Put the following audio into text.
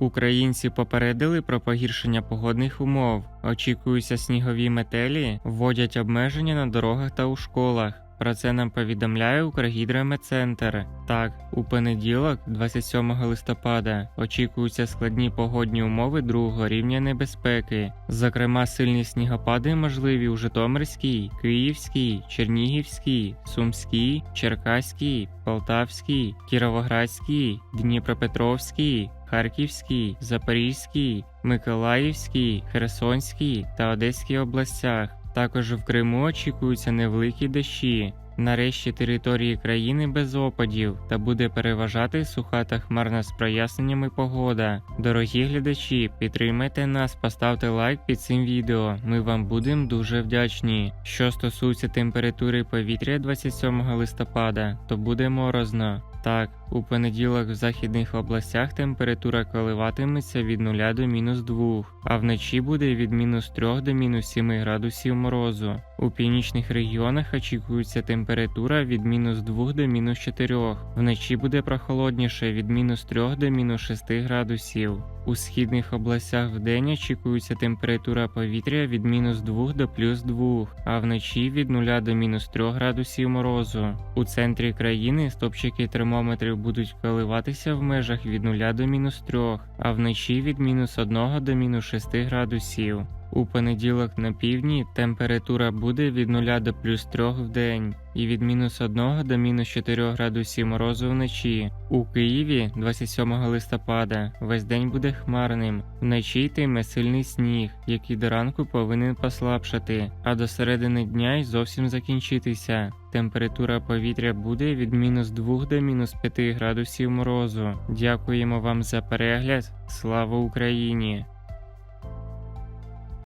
Українці попередили про погіршення погодних умов. Очікуються снігові метелі, вводять обмеження на дорогах та у школах. Про це нам повідомляє Укргідрометцентр. Так, у понеділок, 27 листопада, очікуються складні погодні умови другого рівня небезпеки. Зокрема, сильні снігопади можливі у Житомирській, Київській, Чернігівській, Сумській, Черкаській, Полтавській, Кіровоградській, Дніпропетровській, Харківській, Запорізькій, Миколаївській, Херсонській та Одеській областях. Також в Криму очікуються невеликі дощі. Нарешті території країни без опадів та буде переважати суха та хмарна з проясненнями погода. Дорогі глядачі, підтримайте нас, поставте лайк під цим відео. Ми вам будемо дуже вдячні. Що стосується температури повітря 27 листопада, то буде морозно. Так, у понеділок в західних областях температура коливатиметься від 0 до мінус 2, а вночі буде від мінус 3 до мінус 7 градусів морозу. У північних регіонах очікується температура від мінус 2 до мінус 4. Вночі буде прохолодніше від мінус 3 до мінус 6 градусів. У східних областях вдень очікується температура повітря від мінус 2 до плюс 2, а вночі від 0 до мінус 3 градусів морозу. У центрі країни стопчики термометрів будуть коливатися в межах від 0 до мінус 3, а вночі від мінус 1 до мінус 6 градусів. У понеділок на півдні температура буде від 0 до плюс 3 в день і від мінус 1 до мінус 4 градусів морозу вночі. У Києві 27 листопада весь день буде хмарним. Вночі йтиме сильний сніг, який до ранку повинен послабшати, а до середини дня й зовсім закінчитися. Температура повітря буде від мінус 2 до мінус 5 градусів морозу. Дякуємо вам за перегляд. Слава Україні!